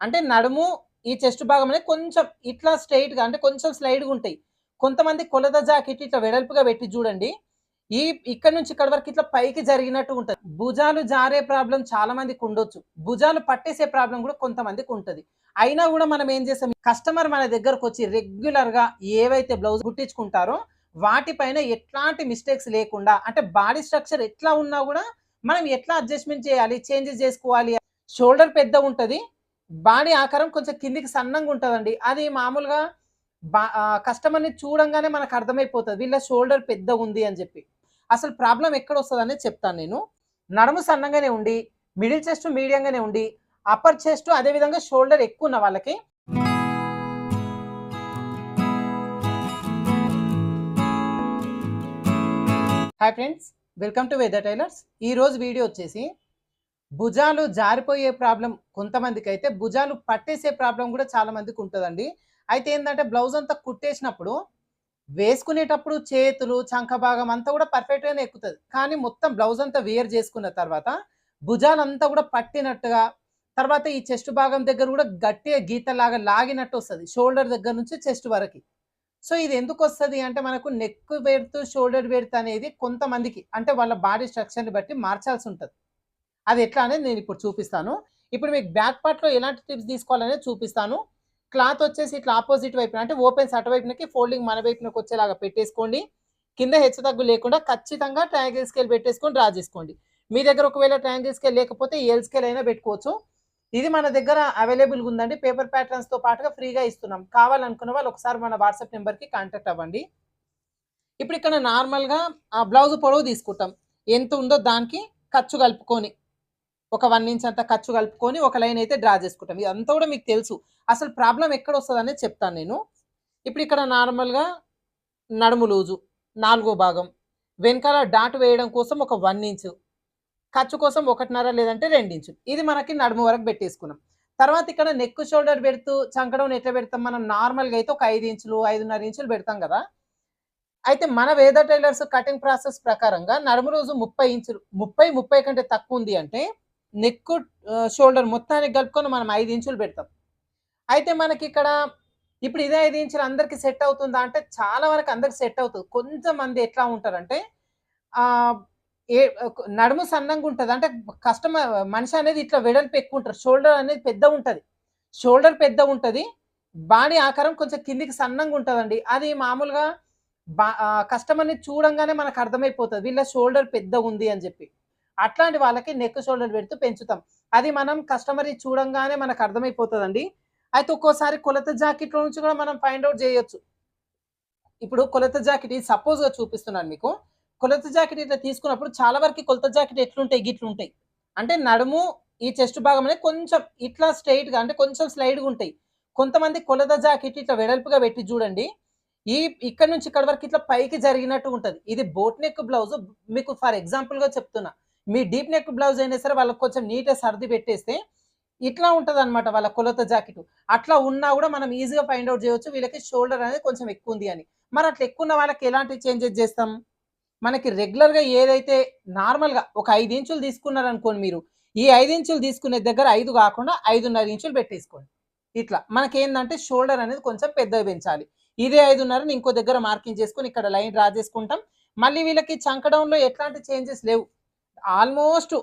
అంటే నడుము ఈ చెస్ట్ భాగం అనేది కొంచెం ఇట్లా స్ట్రైట్గా అంటే కొంచెం స్లైడ్గా ఉంటాయి. కొంతమంది కొలత జాకెట్ ఇట్లా వెడల్పుగా పెట్టి చూడండి. ఈ ఇక్కడ నుంచి ఇక్కడ వరకు ఇట్లా పైకి జరిగినట్టు ఉంటది. భుజాలు జారే ప్రాబ్లం చాలా మందికి ఉండొచ్చు. భుజాలు పట్టేసే ప్రాబ్లం కూడా కొంతమందికి ఉంటది. అయినా కూడా మనం ఏం చేస్తాం? కస్టమర్ మన దగ్గరకు వచ్చి రెగ్యులర్గా ఏవైతే బ్లౌజ్ కుట్టించుకుంటారో వాటిపైన ఎట్లాంటి మిస్టేక్స్ లేకుండా అంటే బాడీ స్ట్రక్చర్ ఎట్లా ఉన్నా కూడా మనం ఎట్లా అడ్జస్ట్మెంట్ చేయాలి? చేంజెస్ చేసుకోవాలి? షోల్డర్ పెద్ద ఉంటది. బాడీ ఆకారం కొంచెం కిందికి సన్నంగా ఉంటుందండి. అది మామూలుగా బా కస్టమర్ని చూడంగానే మనకు అర్థమైపోతుంది. వీళ్ళ షోల్డర్ పెద్ద ఉంది అని చెప్పి. అసలు ప్రాబ్లం ఎక్కడ వస్తుంది అనేది చెప్తాను నేను. నడుము సన్నంగానే ఉండి మిడిల్ చెస్ట్ మీడియంగానే ఉండి అప్పర్ చెస్ట్ అదే విధంగా షోల్డర్ ఎక్కువ ఉన్న వాళ్ళకి hi friends welcome to weather tailors. ఈ రోజు వీడియో వచ్చేసి భుజాలు జారిపోయే ప్రాబ్లం కొంతమందికి అయితే భుజాలు పట్టేసే ప్రాబ్లం కూడా చాలా మందికి ఉంటుందండి. అయితే ఏంటంటే బ్లౌజ్ అంతా కుట్టేసినప్పుడు వేసుకునేటప్పుడు చేతులు చంక భాగం అంతా కూడా పర్ఫెక్ట్గానే ఎక్కుతుంది. కానీ మొత్తం బ్లౌజ్ అంతా వేర్ చేసుకున్న తర్వాత భుజాలంతా కూడా పట్టినట్టుగా తర్వాత ఈ చెస్ట్ భాగం దగ్గర కూడా గట్టిగా గీతలాగా లాగినట్టు వస్తుంది షోల్డర్ దగ్గర నుంచి చెస్ట్ వరకు. సో ఇది ఎందుకు వస్తుంది అంటే మనకు నెక్ బెర్త్ షోల్డర్ బెర్త్ అనేది కొంతమందికి అంటే వాళ్ళ బాడీ స్ట్రక్చర్ని బట్టి మార్చాల్సి ఉంటుంది. అది ఎట్లా అనేది నేను ఇప్పుడు చూపిస్తాను. ఇప్పుడు మీకు బ్యాక్ పార్ట్లో ఎలాంటి టిప్స్ తీసుకోవాలనేది చూపిస్తాను. క్లాత్ వచ్చేసి ఇట్లా ఆపోజిట్ వైపున అంటే ఓపెన్స్ అటువైపునకి ఫోల్డింగ్ మన వైపునకి వచ్చేలాగా పెట్టేసుకోండి. కింద హెచ్చు తగ్గు లేకుండా ఖచ్చితంగా ట్రయాంగిల్ స్కేల్ పెట్టేసుకొని డ్రా చేసుకోండి. మీ దగ్గర ఒకవేళ ట్రయాంగిల్ స్కేల్ లేకపోతే ఎల్ స్కేల్ అయినా పెట్టుకోవచ్చు. ఇది మన దగ్గర అవైలబుల్గా ఉందండి. పేపర్ ప్యాటర్న్స్తో పాటుగా ఫ్రీగా ఇస్తున్నాం. కావాలనుకున్న వాళ్ళు ఒకసారి మన వాట్సాప్ నెంబర్కి కాంటాక్ట్ అవ్వండి. ఇప్పుడు ఇక్కడ నార్మల్గా ఆ బ్లౌజ్ పొడవు తీసుకుంటాం. ఎంత ఉందో దానికి ఖర్చు కలుపుకొని. ఒక వన్ ఇంచ్ అంత ఖర్చు కలుపుకొని ఒక లైన్ అయితే డ్రా చేసుకుంటాం. ఇదంతా కూడా మీకు తెలుసు. అసలు ప్రాబ్లం ఎక్కడ వస్తుంది అనేది చెప్తాను నేను. ఇప్పుడు ఇక్కడ నార్మల్గా నడుము లూజు నాలుగో భాగం. వెనకాల డాట్ వేయడం కోసం ఒక వన్ ఇంచు. ఖర్చు కోసం ఒకటిన్నర లేదంటే రెండు ఇది మనకి నడుము వరకు పెట్టేసుకున్నాం. తర్వాత ఇక్కడ నెక్ షోల్డర్ పెడుతూ చంకడం ఎట్లా పెడతాం? మనం నార్మల్గా అయితే ఒక ఐదు ఇంచులు ఐదున్నర ఇంచులు పెడతాం కదా. అయితే మన వేద టైలర్స్ కటింగ్ ప్రాసెస్ ప్రకారంగా నడుము రోజు ముప్పై ఇంచులు ముప్పై ముప్పై కంటే తక్కువ ఉంది అంటే నెక్ షోల్డర్ మొత్తానికి కలుపుకొని మనం ఐదు ఇంచులు పెడతాం. అయితే మనకి ఇక్కడ ఇప్పుడు ఇదే ఐదు ఇంచులు అందరికి సెట్ అవుతుందా అంటే చాలా వరకు అందరికి సెట్ అవుతుంది. కొంతమంది ఎట్లా ఉంటారంటే ఆ ఏ నడుము సన్నంగా ఉంటుంది. అంటే కస్టమర్ మనిషి అనేది ఇట్లా వెడల్పు ఎక్కువ ఉంటారు. షోల్డర్ అనేది పెద్ద ఉంటుంది. షోల్డర్ పెద్ద ఉంటుంది. బాడీ ఆకారం కొంచెం కిందికి సన్నంగా ఉంటుందండి. అది మామూలుగా బా కస్టమర్ని చూడంగానే మనకు అర్థమైపోతుంది. వీళ్ళ షోల్డర్ పెద్ద ఉంది అని చెప్పి. అట్లాంటి వాళ్ళకి నెక్ షోల్డర్ పెడుతూ పెంచుతాం. అది మనం కస్టమర్ చూడంగానే మనకు అర్థమైపోతుందండి. అయితే ఒక్కోసారి కొలత జాకెట్లో నుంచి కూడా మనం ఫైండ్ అవుట్ చేయొచ్చు. ఇప్పుడు కొలత జాకెట్ ఇది సపోజ్గా చూపిస్తున్నాను మీకు. కొలత జాకెట్ ఇట్లా తీసుకున్నప్పుడు చాలా వరకు కొలత జాకెట్ ఎట్లుంటాయి గిట్లుంటాయి. అంటే నడుము ఈ చెస్ట్ భాగం అనేది కొంచెం ఇట్లా స్ట్రైట్గా అంటే కొంచెం స్లైడ్గా ఉంటాయి. కొంతమంది కొలత జాకెట్ ఇట్లా వెడల్పుగా పెట్టి చూడండి. ఈ ఇక్కడ నుంచి ఇక్కడ వరకు ఇట్లా పైకి జరిగినట్టు ఉంటుంది. ఇది బోట్ నెక్ బ్లౌజ్ మీకు ఫర్ ఎగ్జాంపుల్గా చెప్తున్నా. మీ డీప్ నెక్ బ్లౌజ్ అయినా సరే వాళ్ళకి కొంచెం నీట్గా సర్ది పెట్టేస్తే ఇట్లా ఉంటుంది అనమాట వాళ్ళ కొలత జాకెట్. అట్లా ఉన్నా కూడా మనం ఈజీగా ఫైండ్ అవుట్ చేయవచ్చు వీళ్ళకి షోల్డర్ అనేది కొంచెం ఎక్కువ ఉంది అని. మరి అట్లా ఎక్కువ ఉన్న వాళ్ళకి ఎలాంటి చేంజెస్ చేస్తాం? మనకి రెగ్యులర్గా ఏదైతే నార్మల్గా ఒక ఐదు ఇంచులు తీసుకున్నారనుకోండి మీరు ఈ ఐదు ఇంచులు తీసుకునే దగ్గర ఐదు కాకుండా ఐదున్నర ఇంచులు పెట్టేసుకోండి. ఇట్లా మనకేందంటే షోల్డర్ అనేది కొంచెం పెద్దగా పెంచాలి. ఇదే ఐదున్నరని ఇంకో దగ్గర మార్కింగ్ చేసుకొని ఇక్కడ లైన్ డ్రా చేసుకుంటాం. మళ్ళీ వీళ్ళకి చంకడంలో ఎట్లాంటి చేంజెస్ లేవు. ఆల్మోస్ట్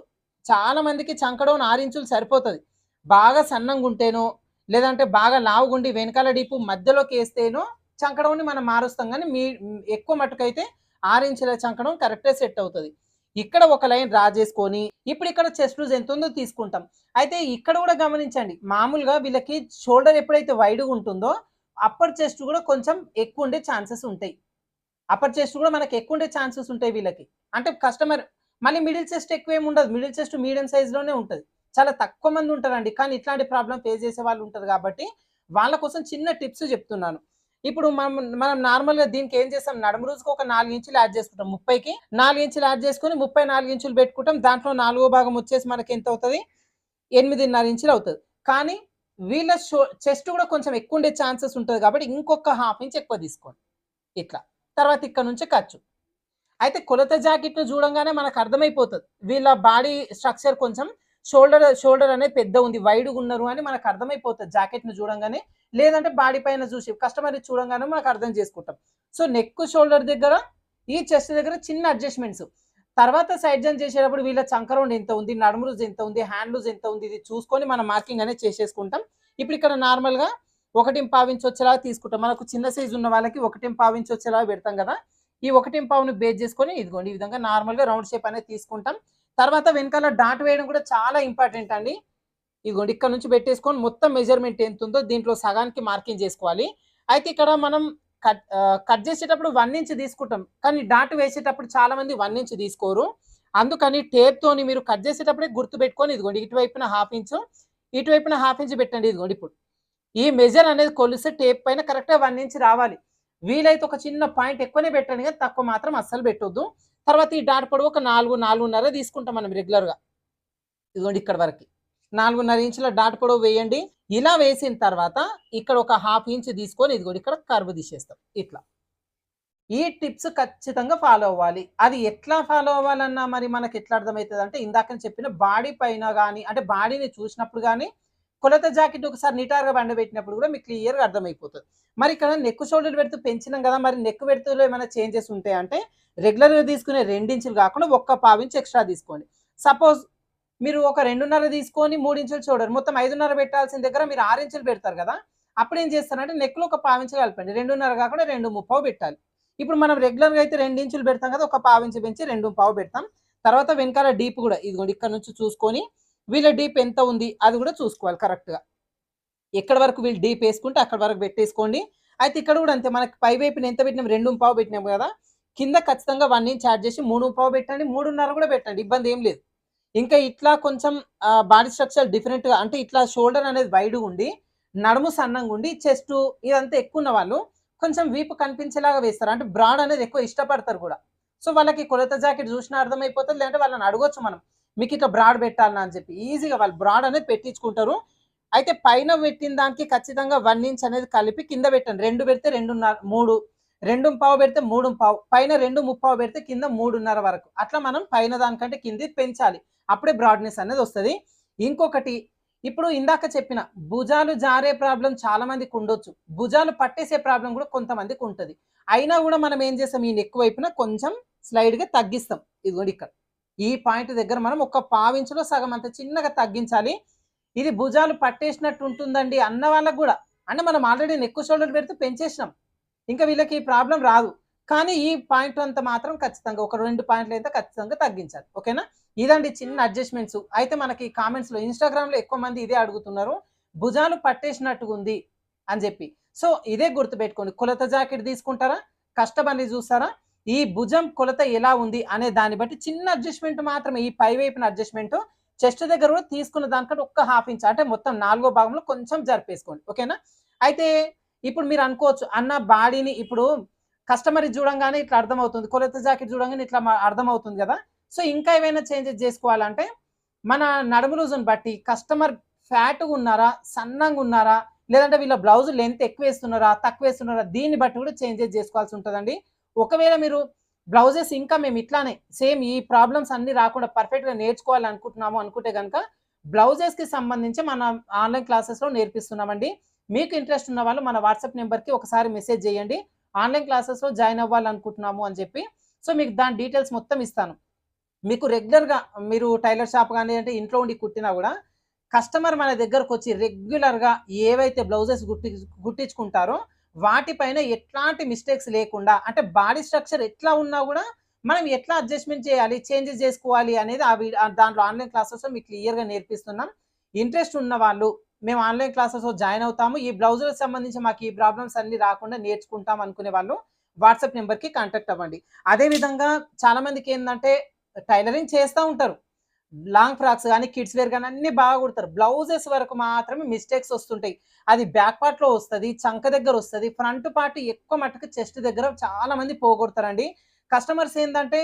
చాలా మందికి చంకడం ఆరు సరిపోతుంది. బాగా సన్నంగా ఉంటేనో లేదంటే బాగా లావుగుండి వెనకాల డీపు మధ్యలోకి వేస్తేనో చంకడంని మనం మారుస్తాం. కానీ మీ ఎక్కువ మటుకైతే ఆరించుల చంకడం కరెక్టే సెట్ అవుతుంది. ఇక్కడ ఒక లైన్ డ్రా చేసుకొని ఇప్పుడు ఇక్కడ చెస్ట్ లూజ్ ఎంత ఉందో తీసుకుంటాం. అయితే ఇక్కడ కూడా గమనించండి మామూలుగా వీళ్ళకి షోల్డర్ ఎప్పుడైతే వైడ్గా ఉంటుందో అప్పర్ చెస్ట్ కూడా కొంచెం ఎక్కువ ఉండే ఛాన్సెస్ ఉంటాయి. అప్పర్ చెస్ట్ కూడా మనకి ఎక్కువ ఉండే ఛాన్సెస్ ఉంటాయి వీళ్ళకి. అంటే కస్టమర్ మళ్ళీ మిడిల్ చెస్ట్ ఎక్కువ ఏమి ఉండదు మిడిల్ చెస్ట్ మీడియం సైజ్లోనే ఉంటుంది. చాలా తక్కువ మంది ఉంటారండి. కానీ ఇట్లాంటి ప్రాబ్లం ఫేస్ చేసే వాళ్ళు ఉంటారు కాబట్టి వాళ్ళ కోసం చిన్న టిప్స్ చెప్తున్నాను. ఇప్పుడు మనం మనం నార్మల్గా దీనికి ఏం చేస్తాం? నడుము రోజుకి ఒక నాలుగు ఇంచులు యాడ్ చేసుకుంటాం. ముప్పైకి నాలుగు ఇంచులు యాడ్ చేసుకొని ముప్పై నాలుగు ఇంచులు పెట్టుకుంటాం. దాంట్లో నాలుగో భాగం వచ్చేసి మనకి ఎంత అవుతుంది? ఎనిమిదిన్నర ఇంచులు అవుతుంది. కానీ వీళ్ళ షో చెస్ట్ కూడా కొంచెం ఎక్కువ ఉండే ఛాన్సెస్ ఉంటుంది కాబట్టి ఇంకొక హాఫ్ ఇంచ్ ఎక్కువ తీసుకోండి. ఇట్లా. తర్వాత ఇక్కడ నుంచి ఖర్చు అయితే కొలత జాకెట్ను చూడంగానే మనకు అర్థమైపోతుంది. వీళ్ళ బాడీ స్ట్రక్చర్ కొంచెం షోల్డర్ షోల్డర్ అనేది పెద్ద ఉంది వైడ్గా ఉన్నారు అని మనకు అర్థమైపోతుంది జాకెట్ను చూడంగానే. లేదంటే బాడీ పైన చూసి కస్టమర్ చూడంగానే మనకు అర్థం చేసుకుంటాం. సో నెక్ షోల్డర్ దగ్గర ఈ చెస్ట్ దగ్గర చిన్న అడ్జస్ట్మెంట్స్ తర్వాత సైడ్ జన్ చేసేటప్పుడు వీళ్ళ చంకరౌండ్ ఎంత ఉంది నడుము లూజ్ ఎంత ఉంది హ్యాండ్ లూజ్ ఎంత ఉంది ఇది చూసుకొని మనం మార్కింగ్ అనేది చేసేసుకుంటాం. ఇప్పుడు ఇక్కడ నార్మల్గా ఒకటి పావించి వచ్చేలాగా తీసుకుంటాం. మనకు చిన్న సైజు ఉన్న వాళ్ళకి ఒకటి పావించి వచ్చేలాగా పెడతాం కదా. ఈ ఒకటి పావును బేస్ చేసుకొని ఇదిగోండి ఈ విధంగా నార్మల్గా రౌండ్ షేప్ అనేది తీసుకుంటాం. తర్వాత వెనకాల డాట్ వేయడం కూడా చాలా ఇంపార్టెంట్ అండి. ఇదిగోండి ఇక్కడ నుంచి పెట్టేసుకొని మొత్తం మెజర్మెంట్ ఎంత ఉందో దీంట్లో సగానికి మార్కింగ్ చేసుకోవాలి. అయితే ఇక్కడ మనం కట్ కట్ చేసేటప్పుడు వన్ ఇంచ్ తీసుకుంటాం. కానీ డాట్ వేసేటప్పుడు చాలా మంది వన్ ఇంచ్ తీసుకోరు. అందుకని టేప్ తోని మీరు కట్ చేసేటప్పుడే గుర్తు పెట్టుకొని ఇదిగోండి ఇటువైపున హాఫ్ ఇంచు ఇటువైపున హాఫ్ ఇంచ్ పెట్టండి. ఇదిగోండి ఇప్పుడు. ఈ మెజర్ అనేది కొలిస్తే టేప్ పైన కరెక్ట్గా వన్ ఇంచ్ రావాలి. వీలైతే ఒక చిన్న పాయింట్ ఎక్కువనే పెట్టండి కానీ తక్కువ మాత్రం అస్సలు పెట్టొద్దు. తర్వాత ఈ డాట్ పొడవు ఒక నాలుగు నాలుగున్నర తీసుకుంటాం మనం రెగ్యులర్గా ఇదిగోండి ఇక్కడ వరకు. నాలుగున్నర ఇంచుల డాట్ పొడవు వేయండి. ఇలా వేసిన తర్వాత ఇక్కడ ఒక హాఫ్ ఇంచ్ తీసుకొని ఇదిగోండి ఇక్కడ కర్వ్ తీసేస్తాం. ఇట్లా. ఈ టిప్స్ ఖచ్చితంగా ఫాలో అవ్వాలి. అది ఎట్లా ఫాలో అవ్వాలన్నా మరి మనకి ఎట్లా అర్థమవుతుంది అంటే ఇందాక చెప్పిన బాడీ పైన కానీ అంటే బాడీని చూసినప్పుడు కానీ కొలత జాకెట్ ఒకసారి నిటారుగా బండబెట్టినప్పుడు కూడా మీకు క్లియర్గా అర్థమైపోతుంది. మరి ఇక్కడ నెక్ షోల్డర్ పెడుతూ పెంచినాం కదా మరి నెక్ పెడుతూలో ఏమైనా చేంజెస్ ఉంటాయంటే రెగ్యులర్గా తీసుకునే రెండించులు కాకుండా ఒక్క పావించి ఎక్స్ట్రా తీసుకోండి. సపోజ్ మీరు ఒక రెండున్నర తీసుకొని మూడు ఇంచులు చూడరు మొత్తం ఐదున్నర పెట్టాల్సిన దగ్గర మీరు ఆరు ఇంచులు పెడతారు కదా అప్పుడు ఏం చేస్తారంటే నెక్లో ఒక పావించి కలపండి. రెండున్నర కాకుండా రెండు ముప్పావు పెట్టాలి. ఇప్పుడు మనం రెగ్యులర్గా అయితే రెండు ఇంచులు పెడతాం కదా ఒక పావించి పెంచి రెండు పావు పెడతాం. తర్వాత వెనకాల డీప్ కూడా ఇదిగోండి ఇక్కడ నుంచి చూసుకొని వీళ్ళ డీప్ ఎంత ఉంది అది కూడా చూసుకోవాలి కరెక్ట్గా ఎక్కడ వరకు వీళ్ళు డీప్ వేసుకుంటే అక్కడ వరకు పెట్టేసుకోండి. అయితే ఇక్కడ కూడా అంతే మనకి పై వైపున ఎంత పెట్టినాం? రెండు పావు పెట్టినాం కదా. కింద ఖచ్చితంగా వన్ ఇంచ్ చార్జ్ చేసి మూడు పావు పెట్టండి మూడున్నర కూడా పెట్టండి ఇబ్బంది ఏం లేదు. ఇంకా ఇట్లా కొంచెం బాడీ స్ట్రక్చర్ డిఫరెంట్గా అంటే ఇట్లా షోల్డర్ అనేది వైడ్గా ఉండి నడుము సన్నంగా ఉండి చెస్ట్ ఇదంతా ఎక్కువ ఉన్న వాళ్ళు కొంచెం వీపు కనిపించేలాగా వేస్తారు. అంటే బ్రాడ్ అనేది ఎక్కువ ఇష్టపడతారు కూడా. సో వాళ్ళకి కొలత జాకెట్ చూసినా అర్థమైపోతుంది లేదంటే వాళ్ళని అడగొచ్చు మనం. మీకు ఇట్లా బ్రాడ్ పెట్టాలన్నా అని చెప్పి. ఈజీగా వాళ్ళు బ్రాడ్ అనేది పెట్టించుకుంటారు. అయితే పైన పెట్టిన దానికి ఖచ్చితంగా వన్ ఇంచ్ అనేది కలిపి కింద పెట్టండి. రెండు పెడితే రెండున్నర మూడు. రెండు పావు పెడితే మూడు పావు. పైన రెండు ముప్పావు పెడితే కింద మూడున్నర వరకు. అట్లా మనం పైన దానికంటే కింది పెంచాలి. అప్పుడే బ్రాడ్నెస్ అనేది వస్తుంది. ఇంకొకటి ఇప్పుడు ఇందాక చెప్పిన భుజాలు జారే ప్రాబ్లం చాలా మందికి ఉండొచ్చు. భుజాలు పట్టేసే ప్రాబ్లం కూడా కొంతమందికి ఉంటుంది. అయినా కూడా మనం ఏం చేస్తాం? ఈ నెక్ వైపున కొంచెం స్లైడ్గా తగ్గిస్తాం. ఇదిగోండి ఇక్కడ. ఈ పాయింట్ దగ్గర మనం ఒక పావించులో సగం అంత చిన్నగా తగ్గించాలి. ఇది భుజాలు పట్టేసినట్టు ఉంటుందండి అన్న వాళ్ళకు కూడా. అంటే మనం ఆల్రెడీ నెక్కు షోల్డర్ పెడితే పెంచేసినాం. ఇంకా వీళ్ళకి ఈ ప్రాబ్లం రాదు. కానీ ఈ పాయింట్ అంత మాత్రం ఖచ్చితంగా ఒక రెండు పాయింట్లు అయితే ఖచ్చితంగా తగ్గించాలి. ఓకేనా ఇదండి చిన్న అడ్జస్ట్మెంట్స్ అయితే మనకి కామెంట్స్లో లో ఎక్కువ మంది ఇదే అడుగుతున్నారు. భుజాలు పట్టేసినట్టుగా ఉంది అని చెప్పి. సో ఇదే గుర్తుపెట్టుకోండి. కొలత జాకెట్ తీసుకుంటారా? కష్టపడి చూస్తారా? ఈ భుజం కొలత ఎలా ఉంది అనే దాన్ని బట్టి చిన్న అడ్జస్ట్మెంట్ మాత్రమే ఈ పై వైపున అడ్జస్ట్మెంట్ చెస్ట్ దగ్గర కూడా తీసుకున్న దానికంటే ఒక్క హాఫ్ ఇంచ్ అంటే మొత్తం నాలుగో భాగంలో కొంచెం జరిపేసుకోండి ఓకేనా? అయితే ఇప్పుడు మీరు అనుకోవచ్చు అన్న బాడీని ఇప్పుడు కస్టమర్ చూడంగానే ఇట్లా అర్థమవుతుంది కొలత జాకెట్ చూడంగానే ఇట్లా అర్థమవుతుంది కదా? సో ఇంకా ఏమైనా చేంజెస్ చేసుకోవాలంటే మన నడుము రోజును బట్టి కస్టమర్ ఫ్యాట్గా ఉన్నారా సన్నంగా ఉన్నారా లేదంటే వీళ్ళ బ్లౌజ్ లెంత్ ఎక్కువ వేస్తున్నారా తక్కువ వేస్తున్నారా దీన్ని బట్టి కూడా చేంజెస్ చేసుకోవాల్సి ఉంటుందండి. ఒకవేళ మీరు బ్లౌజెస్ ఇంకా మేము ఇట్లానే సేమ్ ఈ ప్రాబ్లమ్స్ అన్ని రాకుండా పర్ఫెక్ట్గా నేర్చుకోవాలి అనుకుంటున్నాము అనుకుంటే కనుక బ్లౌజెస్కి సంబంధించి మన ఆన్లైన్ క్లాసెస్లో నేర్పిస్తున్నామండి. మీకు ఇంట్రెస్ట్ ఉన్న వాళ్ళు మన వాట్సాప్ నెంబర్కి ఒకసారి మెసేజ్ చేయండి. ఆన్లైన్ క్లాసెస్లో జాయిన్ అవ్వాలనుకుంటున్నాము అని చెప్పి. సో మీకు దాని డీటెయిల్స్ మొత్తం ఇస్తాను. మీకు రెగ్యులర్గా మీరు టైలర్ షాప్ కానీ అంటే ఇంట్లో ఉండి కుట్టినా కూడా కస్టమర్ మన దగ్గరకు వచ్చి రెగ్యులర్గా ఏవైతే బ్లౌజెస్ గుట్టి గుట్టించుకుంటారో వాటిపైన ఎట్లాంటి మిస్టేక్స్ లేకుండా అంటే బాడీ స్ట్రక్చర్ ఎట్లా ఉన్నా కూడా మనం ఎట్లా అడ్జస్ట్మెంట్ చేయాలి చేంజెస్ చేసుకోవాలి అనేది అవి దాంట్లో ఆన్లైన్ క్లాసెస్లో మీకు క్లియర్గా నేర్పిస్తున్నాం. ఇంట్రెస్ట్ ఉన్న వాళ్ళు మేము ఆన్లైన్ క్లాసెస్లో జాయిన్ అవుతాము. ఈ బ్లౌజులకు సంబంధించి మాకు ఈ ప్రాబ్లమ్స్ అన్ని రాకుండా నేర్చుకుంటాం అనుకునే వాళ్ళు వాట్సాప్ నెంబర్కి కాంటాక్ట్ అవ్వండి. అదేవిధంగా చాలామందికి ఏంటంటే టైలరింగ్ చేస్తూ ఉంటారు. లాంగ్ ఫ్రాక్స్ కానీ కిడ్స్ వేర్ కానీ అన్ని బాగా కుడతారు. బ్లౌజెస్ వరకు మాత్రమే మిస్టేక్స్ వస్తుంటాయి. అది బ్యాక్ పార్ట్లో వస్తుంది చంక దగ్గర వస్తుంది ఫ్రంట్ పార్ట్ ఎక్కువ మట్టుకు చెస్ట్ దగ్గర చాలా మంది పోగొడతారండి. కస్టమర్స్ ఏంటంటే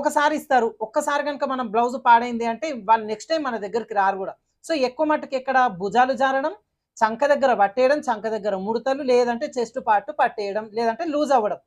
ఒకసారి ఇస్తారు. ఒక్కసారి కనుక మనం బ్లౌజ్ పాడైంది అంటే వాళ్ళు నెక్స్ట్ టైం మన దగ్గరికి రారు కూడా. సో ఎక్కువ మట్టుకు ఎక్కడ భుజాలు జారడం చంక దగ్గర పట్టేయడం చంక దగ్గర ముడతలు లేదంటే చెస్ట్ పార్ట్ పట్టేయడం లేదంటే లూజ్ అవ్వడం.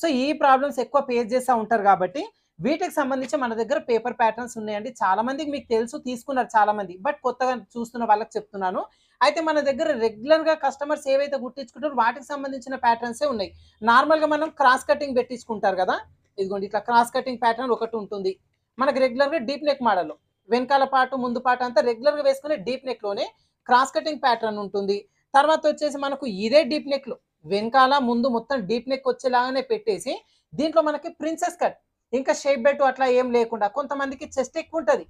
సో ఈ ప్రాబ్లమ్స్ ఎక్కువ ఫేస్ చేస్తూ ఉంటారు కాబట్టి వీటికి సంబంధించి మన దగ్గర పేపర్ ప్యాటర్న్స్ ఉన్నాయండి. చాలా మందికి మీకు తెలుసు తీసుకున్నారు చాలా మంది. బట్ కొత్తగా చూస్తున్న వాళ్ళకి చెప్తున్నాను. అయితే మన దగ్గర రెగ్యులర్గా కస్టమర్స్ ఏవైతే గుర్తించుకుంటారో వాటికి సంబంధించిన ప్యాటర్న్సే ఉన్నాయి. నార్మల్గా మనం క్రాస్ కటింగ్ పెట్టించుకుంటారు కదా. ఇదిగోండి ఇట్లా క్రాస్ కటింగ్ ప్యాటర్న్ ఒకటి ఉంటుంది. మనకి రెగ్యులర్గా డీప్ నెక్ మోడల్ వెనకాల పాటు ముందు పాటు అంతా రెగ్యులర్గా వేసుకునే డీప్ నెక్లోనే క్రాస్ కటింగ్ ప్యాటర్న్ ఉంటుంది. తర్వాత వచ్చేసి మనకు ఇదే డీప్ నెక్లో వెనకాల ముందు మొత్తం డీప్ నెక్ వచ్చేలాగానే పెట్టేసి దీంట్లో మనకి ప్రిన్సెస్ కట్ ఇంకా షేప్ బెట్ అట్లా ఏం లేకుండా కొంతమందికి చెస్ట్ ఎక్కువ ఉంటుంది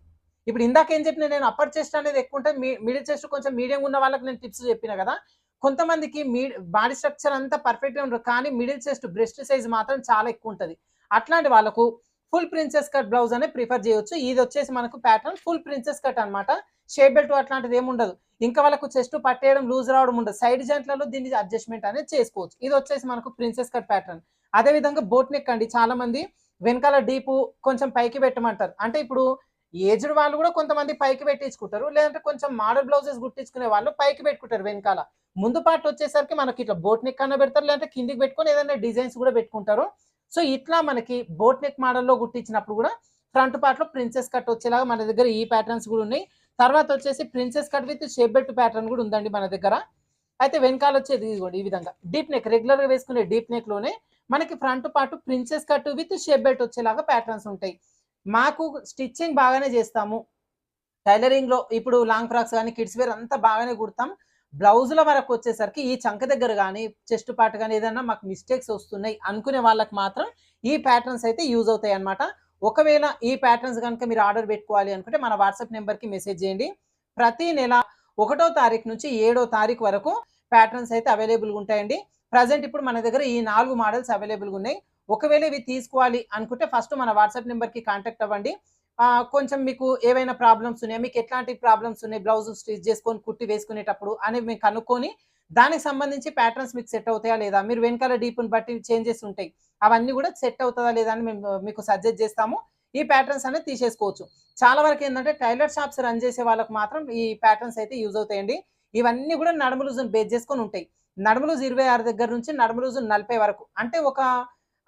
ఇప్పుడు ఇందాక ఏం చెప్పిన నేను అప్పర్ చెస్ట్ అనేది ఎక్కువ ఉంటుంది మిడిల్ చెస్ట్ కొంచెం మీడియం ఉన్న వాళ్ళకి నేను టిప్స్ చెప్పిన కదా కొంతమందికి మీ బాడీ స్ట్రక్చర్ అంతా పర్ఫెక్ట్గా ఉండదు. ఉంటుంది కానీ మిడిల్ చెస్ట్ బ్రెస్ట్ సైజ్ మాత్రం చాలా ఎక్కువ ఉంటుంది అట్లాంటి వాళ్ళకు ఫుల్ ప్రిన్సెస్ కట్ బ్లౌజ్ అనే ప్రిఫర్ చేయొచ్చు. ఇది వచ్చేసి మనకు ప్యాటర్న్ ఫుల్ ప్రిన్సెస్ కట్ అనమాట షేప్ బెల్ట్ అట్లాంటిది ఏముండదు ఉండదు. ఇంకా వాళ్ళకు చెస్ట్ పట్టేయడం లూజ్ రావడం ఉండదు. సైడ్ జాయింట్లలో దీన్ని అడ్జస్ట్మెంట్ అనేది చేసుకోవచ్చు. ఇది వచ్చేసి మనకు ప్రిన్సెస్ కట్ ప్యాటర్న్ అదే విధంగా బోట్ నెక్ అండి. చాలా మంది వెనకాల డీపు కొంచెం పైకి పెట్టమంటారు. అంటే ఇప్పుడు ఏజ్డ్ వాళ్ళు కూడా కొంతమంది పైకి పెట్టించుకుంటారు. లేదంటే కొంచెం మోడల్ బ్లౌజెస్ కుట్టించుకునే వాళ్ళు పైకి పెట్టుకుంటారు వెనకాల. ముందు పార్ట్ వచ్చేసరికి మనకి ఇట్లా బోట్ నెక్ అన్న పెడతారు లేదంటే కిందికి పెట్టుకొని ఏదైనా డిజైన్స్ కూడా పెట్టుకుంటారు. సో ఇట్లా మనకి బోట్ నెక్ మోడల్లో కుట్టించినప్పుడు కూడా ఫ్రంట్ పార్ట్లో ప్రిన్సెస్ కట్ వచ్చేలాగా మన దగ్గర ఈ ప్యాటర్న్స్ కూడా ఉన్నాయి. తర్వాత వచ్చేసి princess cut with shape belt pattern కూడా ఉందండి మన దగ్గర. అయితే వెనకాల వచ్చేది ఇదిగోండి ఈ విధంగా. డీప్ నెక్ రెగ్యులర్గా వేసుకునే డీప్ నెక్లోనే మనకి ఫ్రంట్ పాటు princess cut with shape belt వచ్చేలాగా ప్యాటర్న్స్ ఉంటాయి. మాకు స్టిచ్చింగ్ బాగానే చేస్తాము. టైలరింగ్లో ఇప్పుడు లాంగ్ ఫ్రాక్స్ కానీ కిడ్స్ వేర్ అంతా బాగానే కుడతాం. బ్లౌజుల వరకు వచ్చేసరికి ఈ చంక దగ్గర కానీ చెస్ట్ పార్ట్ కానీ ఏదైనా మాకు మిస్టేక్స్ వస్తున్నాయి అనుకునే వాళ్ళకి మాత్రం ఈ ప్యాటర్న్స్ అయితే యూజ్ అవుతాయి అన్నమాట. ఒకవేళ ఈ ప్యాటర్న్స్ కనుక మీరు ఆర్డర్ పెట్టుకోవాలి అనుకుంటే మన వాట్సాప్ నెంబర్కి మెసేజ్ చేయండి. ప్రతి నెల ఒకటో తారీఖు నుంచి ఏడో తారీఖు వరకు ప్యాటర్న్స్ అయితే అవైలబుల్గా ఉంటాయండి. ప్రజెంట్ ఇప్పుడు మన దగ్గర ఈ నాలుగు మోడల్స్ అవైలబుల్గా ఉన్నాయి. ఒకవేళ ఇవి తీసుకోవాలి అనుకుంటే ఫస్ట్ మన వాట్సాప్ నెంబర్కి కాంటాక్ట్ అవ్వండి. కొంచెం మీకు ఏవైనా ప్రాబ్లమ్స్ ఉన్నాయా మీకు ఎట్లాంటి ప్రాబ్లమ్స్ ఉన్నాయి బ్లౌజ్ స్టిచ్ చేసుకొని కుట్టి వేసుకునేటప్పుడు అనేవి మేము కనుక్కొని దానికి సంబంధించి ప్యాటర్న్స్ మీకు సెట్ అవుతాయా లేదా మీరు వెనకాల డీప్ని బట్టి చేంజెస్ ఉంటాయి. అవన్నీ కూడా సెట్ అవుతుందా లేదా అని మేము మీకు సజెస్ట్ చేస్తాము. ఈ ప్యాటర్న్స్ అనేది తీసేసుకోవచ్చు. చాలా వరకు ఏంటంటే టైలర్ షాప్స్ రన్ చేసే వాళ్ళకి మాత్రం ఈ ప్యాటర్న్స్ అయితే యూజ్ అవుతాయండి. ఇవన్నీ కూడా నడుము లూజును బేస్ చేసుకొని ఉంటాయి. నడుము లూజు ఇరవై ఆరు దగ్గర నుంచి నడుము లూజు నలభై వరకు. అంటే ఒక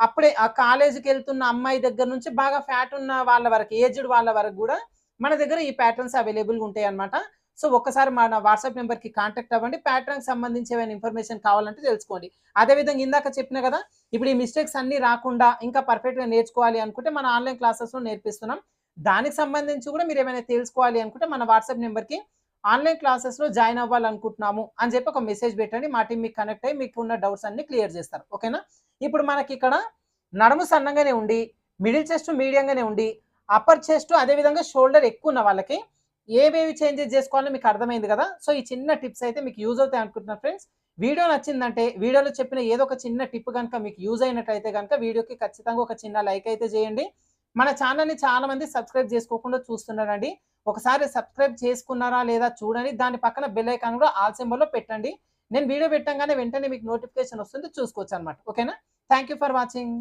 అప్పుడే ఆ కాలేజీకి వెళ్తున్న అమ్మాయి దగ్గర నుంచి బాగా ఫ్యాట్ ఉన్న వాళ్ళ వరకు ఏజ్డ్ వాళ్ళ వరకు కూడా మన దగ్గర ఈ ప్యాటర్న్స్ అవైలబుల్గా ఉంటాయి అన్నమాట. సో ఒక్కసారి మన వాట్సాప్ నెంబర్కి కాంటాక్ట్ అవ్వండి. ప్యాటర్న్కి సంబంధించి ఏమైనా ఇన్ఫర్మేషన్ కావాలంటే తెలుసుకోండి. అదేవిధంగా ఇందాక చెప్పిన కదా ఇప్పుడు ఈ మిస్టేక్స్ అన్ని రాకుండా ఇంకా పర్ఫెక్ట్గా నేర్చుకోవాలి అనుకుంటే మన ఆన్లైన్ క్లాసెస్లో నేర్పిస్తున్నాం. దానికి సంబంధించి కూడా మీరు ఏమైనా తెలుసుకోవాలి అనుకుంటే మన వాట్సాప్ నెంబర్కి ఆన్లైన్ క్లాసెస్లో జాయిన్ అవ్వాలనుకుంటున్నాము అని చెప్పి ఒక మెసేజ్ పెట్టండి. మా టీం మీకు కనెక్ట్ అయ్యి మీకు ఉన్న డౌట్స్ అన్ని క్లియర్ చేస్తారు. ఓకేనా? ఇప్పుడు మనకి ఇక్కడ నడుము సన్నంగానే ఉండి మిడిల్ చెస్ట్ మీడియంగానే ఉండి అప్పర్ చెస్ట్ అదేవిధంగా షోల్డర్ ఎక్కువ ఉన్న వాళ్ళకి ఏవేవి చేంజెస్ చేసుకోవాలో మీకు అర్థమైంది కదా? సో ఈ చిన్న టిప్స్ అయితే మీకు యూజ్ అవుతాయి అనుకుంటున్నాను ఫ్రెండ్స్. వీడియో నచ్చిందంటే వీడియోలో చెప్పిన ఏదో ఒక చిన్న టిప్ కనుక మీకు యూజ్ అయినట్టయితే కనుక వీడియోకి ఖచ్చితంగా ఒక చిన్న లైక్ అయితే చేయండి. మన ఛానల్ని చాలా మంది సబ్స్క్రైబ్ చేసుకోకుండా చూస్తున్నారండి. ఒకసారి సబ్స్క్రైబ్ చేసుకున్నారా లేదా చూడండి. దాని పక్కన బెల్ ఐకాన్ కూడా ఆల్ సింబల్లో పెట్టండి. నేను వీడియో పెట్టంగానే వెంటనే మీకు నోటిఫికేషన్ వస్తుంది చూసుకోవచ్చు అనమాట ఓకేనా థ్యాంక్ యూ ఫర్ వాచింగ్